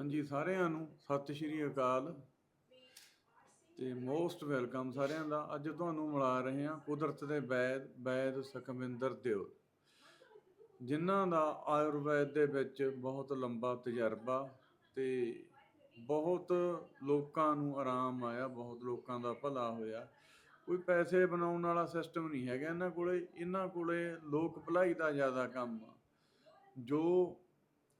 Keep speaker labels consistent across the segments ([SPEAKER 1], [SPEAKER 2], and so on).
[SPEAKER 1] ਹਾਂਜੀ, ਸਾਰਿਆਂ ਨੂੰ ਸਤਿ ਸ਼੍ਰੀ ਅਕਾਲ ਤੇ ਮੋਸਟ ਵੈਲਕਮ ਸਾਰਿਆਂ ਦਾ। ਅੱਜ ਤੁਹਾਨੂੰ ਮਿਲਾ ਰਹੇ ਹਾਂ ਕੁਦਰਤ ਦੇ ਵੈਦ ਵੈਦ ਸੁਖਵਿੰਦਰ ਦਿਓ ਜਿਨ੍ਹਾਂ ਦਾ ਆਯੁਰਵੈਦ ਦੇ ਵਿੱਚ ਬਹੁਤ ਲੰਬਾ ਤਜਰਬਾ ਤੇ ਬਹੁਤ ਲੋਕਾਂ ਨੂੰ ਆਰਾਮ ਆਇਆ, ਬਹੁਤ ਲੋਕਾਂ ਦਾ ਭਲਾ ਹੋਇਆ। ਕੋਈ ਪੈਸੇ ਬਣਾਉਣ ਵਾਲਾ ਸਿਸਟਮ ਨਹੀਂ ਹੈਗਾ ਇਹਨਾਂ ਕੋਲੇ। ਇਹਨਾਂ ਕੋਲੇ ਲੋਕ ਭਲਾਈ ਦਾ ਜ਼ਿਆਦਾ ਕੰਮ ਆ। ਜੋ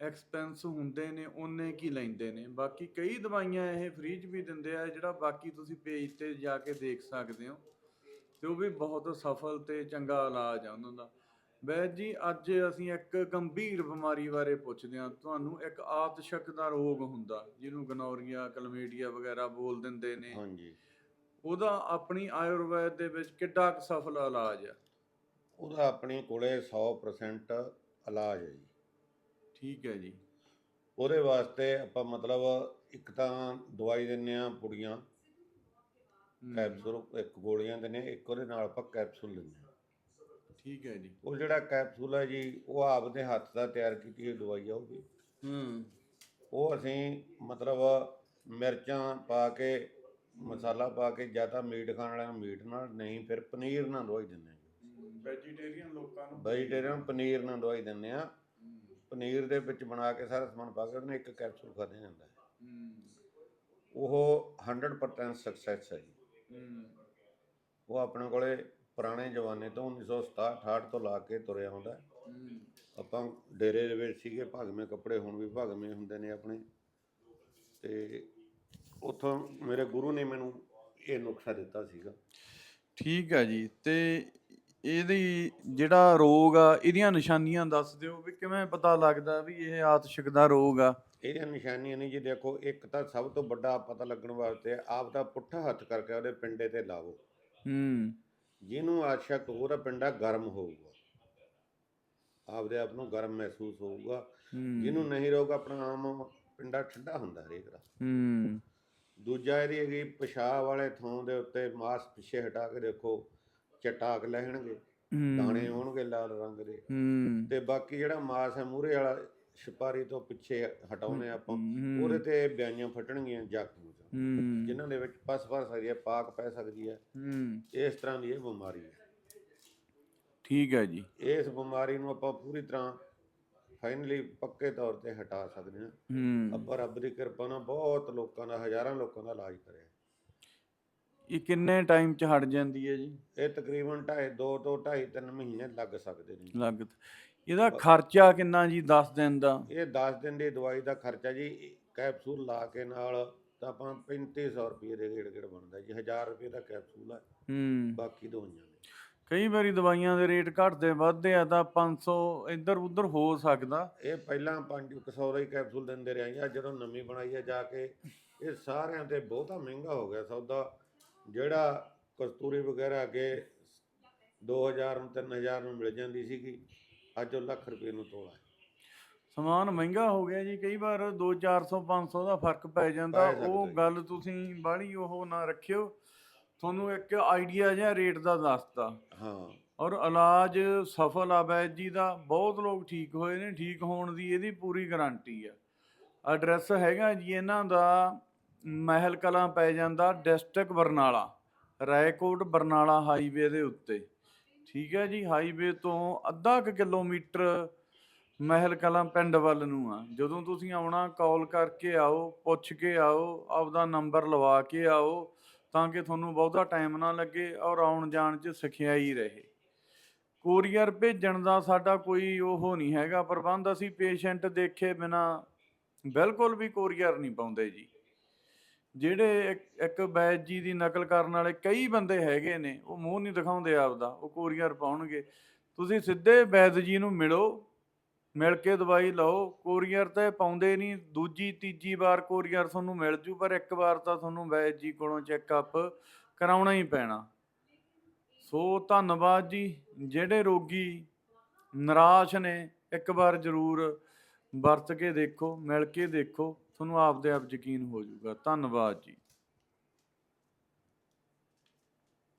[SPEAKER 1] ਐਕਸਪੈਂਸ ਹੁੰਦੇ ਨੇ ਉਹਨੇ ਕੀ ਲੈਂਦੇ ਨੇ? ਬਾਕੀ ਕਈ ਦਵਾਈਆਂ ਇਹ ਫ੍ਰੀ 'ਚ ਵੀ ਦਿੰਦੇ ਆ ਜਿਹੜਾ ਬਾਕੀ ਤੁਸੀਂ ਪੇਜ ਤੇ ਜਾ ਕੇ ਦੇਖ ਸਕਦੇ ਹੋ। ਤੇ ਉਹ ਵੀ ਬਹੁਤ ਸਫਲ ਤੇ ਚੰਗਾ ਇਲਾਜ ਆ ਉਹਨਾਂ ਦਾ। ਵੈਦ ਜੀ ਅੱਜ ਅਸੀਂ ਇੱਕ ਗੰਭੀਰ ਬਿਮਾਰੀ ਬਾਰੇ ਪੁੱਛਦੇ ਹਾਂ। ਤੁਹਾਨੂੰ ਇੱਕ ਆਤਸ਼ਕ ਦਾ ਰੋਗ ਹੁੰਦਾ ਜਿਹਨੂੰ ਗਨੌਰੀਆ ਕਲਮੇਡੀਆ ਵਗੈਰਾ ਬੋਲ ਦਿੰਦੇ ਨੇ।
[SPEAKER 2] ਹਾਂਜੀ।
[SPEAKER 1] ਉਹਦਾ ਆਪਣੀ ਆਯੁਰਵੈਦ ਦੇ ਵਿੱਚ ਕਿੱਡਾ ਸਫਲ ਇਲਾਜ ਆ?
[SPEAKER 2] ਉਹਦਾ ਆਪਣੇ ਕੋਲੇ 100% ਇਲਾਜ ਹੈ ਜੀ।
[SPEAKER 1] ਠੀਕ ਹੈ ਜੀ।
[SPEAKER 2] ਉਹਦੇ ਵਾਸਤੇ ਆਪਾਂ ਮਤਲਬ ਇੱਕ ਤਾਂ ਦਵਾਈ ਦਿੰਨੇ ਆ ਪੁੜੀਆਂ। ਕੈਪਸੂਲ ਇੱਕ ਗੋਲੀਆਂ ਦਿੰਨੇ ਇੱਕ ਉਹਦੇ ਨਾਲ ਆਪਾਂ ਕੈਪਸੂਲ ਦਿੰਨੇ ਆ
[SPEAKER 1] ਠੀਕ ਹੈ ਜੀ।
[SPEAKER 2] ਉਹ ਜਿਹੜਾ ਕੈਪਸੂਲ ਹੈ ਜੀ ਉਹ ਆਪਦੇ ਹੱਥ ਦਾ ਤਿਆਰ ਕੀਤੀ ਹੋਈ ਦਵਾਈ ਆ ਉਹ ਵੀ।
[SPEAKER 1] ਹੂੰ।
[SPEAKER 2] ਉਹ ਅਸੀਂ ਮਤਲਬ ਮਿਰਚਾਂ ਪਾ ਕੇ ਮਸਾਲਾ ਪਾ ਕੇ ਜਾਂ ਤਾਂ ਮੀਟ ਖਾਣ ਵਾਲਿਆਂ ਨੂੰ ਮੀਟ ਨਾਲ ਨਹੀਂ ਫਿਰ ਪਨੀਰ ਨਾਲ ਦਵਾਈ ਦਿੰਨੇ ਆ
[SPEAKER 1] ਵੈਜੀਟੇਰੀਅਨ ਲੋਕਾਂ ਨੂੰ
[SPEAKER 2] ਵੈਜੀਟੇਰੀਅਨ ਪਨੀਰ ਨਾਲ ਦਵਾਈ ਦਿੰਨੇ ਆ ਪਨੀਰ ਦੇ ਵਿੱਚ ਬਣਾ ਕੇ ਸਾਰਾ ਸਮਾਨ ਪਾ ਕੇ ਉਹਨੇ ਇੱਕ ਕੈਪਸੂਲ ਖਾਦੇ ਜਾਂਦਾ ਹੈ। ਉਹ 100% ਸਕਸੈਸ ਹੈ ਜੀ। ਉਹ ਆਪਣੇ ਕੋਲੇ ਪੁਰਾਣੇ ਜ਼ਮਾਨੇ ਤੋਂ 1967 68 ਤੋਂ ਲਾ ਕੇ ਤੁਰਿਆ ਆਉਂਦਾ ਹੈ।
[SPEAKER 1] ਹਮ,
[SPEAKER 2] ਆਪਾਂ ਡੇਰੇ ਦੇ ਵਿੱਚ ਸੀਗੇ ਭਗਵੇਂ ਕੱਪੜੇ ਹੁਣ ਵੀ ਭਗਵੇਂ ਹੁੰਦੇ ਨੇ ਆਪਣੇ। ਤੇ ਉੱਥੋਂ ਮੇਰੇ ਗੁਰੂ ਨੇ ਮੈਨੂੰ ਇਹ ਨੁਕਸਾ ਦਿੱਤਾ ਸੀਗਾ।
[SPEAKER 1] ਠੀਕ ਹੈ ਜੀ ਤੇ ਇਹਦੀ ਜਿਹੜਾ ਰੋਗ ਆ ਇਹਦੀਆਂ ਨਿਸ਼ਾਨੀਆਂ ਦੱਸ ਦਿਓ ਵੀ ਕਿਵੇਂ ਪਤਾ ਲੱਗਦਾ ਵੀ ਇਹ ਆਤਸ਼ਕ ਦਾ ਰੋਗ ਆ।
[SPEAKER 2] ਇਹਦੀਆਂ ਨਿਸ਼ਾਨੀਆਂ ਨਹੀਂ ਜੀ ਦੇਖੋ ਇੱਕ ਤਾਂ ਸਭ ਤੋਂ ਵੱਡਾ ਪਤਾ ਲੱਗਣ ਵਾਸਤੇ ਆਪ ਦਾ ਪੁੱਠਾ ਹੱਥ ਕਰਕੇ ਉਹਦੇ ਪਿੰਡੇ ਤੇ ਲਾਵੋ।
[SPEAKER 1] ਹੂੰ।
[SPEAKER 2] ਜਿਹਨੂੰ ਆਸ਼ਕ ਉਹਦਾ ਪਿੰਡਾ ਗਰਮ ਹੋਊਗਾ। ਆਪਦੇ ਆਪ ਨੂੰ ਗਰਮ ਮਹਿਸੂਸ ਹੋਊਗਾ। ਜਿਹਨੂੰ ਨਹੀਂ ਰਹੂਗਾ ਆਪਣਾ ਆਮ ਪਿੰਡਾ ਠੰਡਾ ਹੁੰਦਾ ਹਰੇਕ ਦਾ।
[SPEAKER 1] ਹੂੰ।
[SPEAKER 2] ਦੂਜਾ ਇਹਦੀ ਹੈਗੀ ਪਿਸ਼ਾਬ ਵਾਲੇ ਥਾਂ ਦੇ ਉੱਤੇ ਮਾਸ ਪਿੱਛੇ ਹਟਾ ਕੇ ਦੇਖੋ। ਚਟਾਕ ਲੈਣਗੇ ਦਾਣੇ ਹੋਣਗੇ ਲਾਲ ਰੰਗ ਦੇ। ਤੇ ਬਾਕੀ ਜਿਹੜਾ ਮਾਸ ਹੈ ਮੂਰੇ ਵਾਲਾ ਛਪਾਰੀ ਤੋਂ ਪਿੱਛੇ ਹਟਾਉਨੇ ਆਪਾਂ ਉਹਦੇ ਤੇ ਬਿਆਈਆਂ ਫਟਣਗੀਆਂ ਜ਼ਖਮ
[SPEAKER 1] ਹੂੰ।
[SPEAKER 2] ਜਿਨ੍ਹਾਂ ਦੇ ਵਿੱਚ ਪਸ ਪਸ ਸਕਦੀ ਹੈ ਪਾਕ ਪੈ ਸਕਦੀ ਹੈ। ਇਸ ਤਰ੍ਹਾਂ ਦੀ ਇਹ ਬਿਮਾਰੀ ਹੈ।
[SPEAKER 1] ਠੀਕ ਹੈ ਜੀ।
[SPEAKER 2] ਇਸ ਬਿਮਾਰੀ ਨੂੰ ਆਪਾਂ ਪੂਰੀ ਤਰ੍ਹਾਂ ਫਾਈਨਲੀ ਪੱਕੇ ਤੌਰ ਤੇ ਹਟਾ ਸਕਦੇ ਹਾਂ।
[SPEAKER 1] ਹੂੰ।
[SPEAKER 2] ਅੱਬਾ ਰੱਬ ਦੀ ਕਿਰਪਾ ਨਾਲ ਬਹੁਤ ਲੋਕਾਂ ਦਾ ਹਜ਼ਾਰਾਂ ਲੋਕਾਂ ਦਾ ਇਲਾਜ ਕਰਿਆ।
[SPEAKER 1] ਇਹ ਕਿੰਨੇ ਟਾਈਮ ਚ ਹਟ ਜਾਂਦੀ ਹੈ ਜੀ?
[SPEAKER 2] ਇਹ ਤਕਰੀਬਨ ਢਾਈ 2 ਤੋਂ 2.5 3 ਮਹੀਨੇ ਲੱਗ ਸਕਦੇ ਨੇ
[SPEAKER 1] ਲੱਗਤ ਇਹਦਾ ਖਰਚਾ ਕਿੰਨਾ ਜੀ 10 ਦਿਨ ਦਾ?
[SPEAKER 2] ਇਹ 10 ਦਿਨ ਦੀ ਦਵਾਈ ਦਾ ਖਰਚਾ ਜੀ ਕੈਪਸੂਲ ਲਾ ਕੇ ਨਾਲ ਤਾਂ ਆਪਾਂ 3500 ਰੁਪਏ ਦੇ ਗੇੜ ਗੇੜ ਬਣਦਾ ਜੀ 1000 ਰੁਪਏ ਦਾ ਕੈਪਸੂਲ ਹੈ
[SPEAKER 1] ਹੂੰ।
[SPEAKER 2] ਬਾਕੀ ਦਵਾਈਆਂ ਨੇ।
[SPEAKER 1] ਕਈ ਵਾਰੀ ਦਵਾਈਆਂ ਦੇ ਰੇਟ ਘਟਦੇ ਵੱਧਦੇ ਆ ਤਾਂ 500 ਇੱਧਰ ਉੱਧਰ ਹੋ ਸਕਦਾ।
[SPEAKER 2] ਇਹ ਪਹਿਲਾਂ 500 ਦਾ ਹੀ ਕੈਪਸੂਲ ਦਿੰਦੇ ਰਹੇ ਆ ਜਦੋਂ ਨਵੀਂ ਬਣਾਈ ਹੈ ਜਾ ਕੇ ਇਹ ਸਾਰਿਆਂ ਤੇ ਬਹੁਤਾ ਮਹਿੰਗਾ ਹੋ ਗਿਆ ਸੌਦਾ। ਜਿਹੜਾ ਕਸਤੂਰੀ ਵਗੈਰਾ ਅੱਗੇ 2000 ਨੂੰ 3000 ਨੂੰ ਮਿਲ ਜਾਂਦੀ ਸੀਗੀ ਅੱਜ ਉਹ ਲੱਖ ਰੁਪਏ ਨੂੰ ਤੋਲਾ ਹੈ।
[SPEAKER 1] ਸਮਾਨ ਮਹਿੰਗਾ ਹੋ ਗਿਆ ਜੀ ਕਈ ਵਾਰ 2 400 500 ਦਾ ਫ਼ਰਕ ਪੈ ਜਾਂਦਾ
[SPEAKER 2] ਪੈ
[SPEAKER 1] ਉਹ
[SPEAKER 2] ਜੀ।
[SPEAKER 1] ਗੱਲ ਤੁਸੀਂ ਬਾਹਲੀ ਉਹ ਨਾ ਰੱਖਿਓ ਤੁਹਾਨੂੰ ਇੱਕ ਆਈਡੀਆ ਜਿਹਾ ਰੇਟ ਦਾ ਦੱਸਤਾ।
[SPEAKER 2] ਹਾਂ।
[SPEAKER 1] ਔਰ ਇਲਾਜ ਸਫਲ ਆ ਵੈਦ ਜੀ ਦਾ ਬਹੁਤ ਲੋਕ ਠੀਕ ਹੋਏ ਨੇ ਠੀਕ ਹੋਣ ਦੀ ਇਹਦੀ ਪੂਰੀ ਗਾਰੰਟੀ ਆ। ਐਡਰੈਸ ਹੈਗਾ ਜੀ ਇਹਨਾਂ ਦਾ ਮਹਿਲ ਕਲਾਂ ਪੈ ਜਾਂਦਾ ਡਿਸਟ੍ਰਿਕਟ ਬਰਨਾਲਾ, ਰਾਏਕੋਟ ਬਰਨਾਲਾ ਹਾਈਵੇ ਦੇ ਉੱਤੇ। ਠੀਕ ਹੈ ਜੀ, ਹਾਈਵੇ ਤੋਂ ਅੱਧਾ ਕੁ ਕਿਲੋਮੀਟਰ ਮਹਿਲ ਕਲਾਂ ਪਿੰਡ ਵੱਲ ਨੂੰ ਆ। ਜਦੋਂ ਤੁਸੀਂ ਆਉਣਾ, ਕਾਲ ਕਰਕੇ ਆਓ, ਪੁੱਛ ਕੇ ਆਓ, ਆਪਦਾ ਨੰਬਰ ਲਵਾ ਕੇ ਆਓ, ਤਾਂ ਕਿ ਤੁਹਾਨੂੰ ਬਹੁਤਾ ਟਾਈਮ ਨਾ ਲੱਗੇ ਔਰ ਆਉਣ ਜਾਣ 'ਚ ਸਖਿਆਈ ਰਹੇ। ਕੋਰੀਅਰ ਭੇਜਣ ਦਾ ਸਾਡਾ ਕੋਈ ਉਹ ਨਹੀਂ ਹੈਗਾ ਪ੍ਰਬੰਧ। ਅਸੀਂ ਪੇਸ਼ੈਂਟ ਦੇਖੇ ਬਿਨਾ ਬਿਲਕੁਲ ਵੀ ਕੋਰੀਅਰ ਨਹੀਂ ਪਾਉਂਦੇ ਜੀ। ਜਿਹੜੇ ਇੱਕ- ਇੱਕ ਬੈਜ ਜੀ ਦੀ ਨਕਲ ਕਰਨ ਵਾਲੇ ਕਈ ਬੰਦੇ ਹੈਗੇ ਨੇ, ਉਹ ਮੂੰਹ ਨਹੀਂ ਦਿਖਾਉਂਦੇ ਆਪਦਾ, ਉਹ ਕੋਰੀਅਰ ਪਾਉਣਗੇ। ਤੁਸੀਂ ਸਿੱਧੇ ਵੈਦ ਜੀ ਨੂੰ ਮਿਲੋ, ਮਿਲ ਕੇ ਦਵਾਈ ਲਓ, ਕੋਰੀਅਰ ਤੇ ਪਾਉਂਦੇ ਨਹੀਂ, ਦੂਜੀ, ਤੀਜੀ ਵਾਰ ਕੋਰੀਅਰ ਤੁਹਾਨੂੰ ਮਿਲ ਜੂ, ਪਰ ਇੱਕ ਵਾਰ ਤਾਂ ਤੁਹਾਨੂੰ ਵੈਦ ਜੀ ਕੋਲੋਂ ਚੈੱਕਅਪ ਕਰਾਉਣਾ ਹੀ ਪੈਣਾ। ਸੋ ਧੰਨਵਾਦ ਜੀ, ਜਿਹੜੇ ਰੋਗੀ ਨਿਰਾਸ਼ ਨੇ, ਇੱਕ ਵਾਰ ਜ਼ਰੂਰ ਵਰਤ ਕੇ ਦੇਖੋ, ਮਿਲ ਕੇ ਦੇਖੋ। ਤੁਹਾਨੂੰ ਆਪਦੇ ਆਪ ਯਕੀਨ ਹੋ ਜਾਊਗਾ। ਧੰਨਵਾਦ ਜੀ।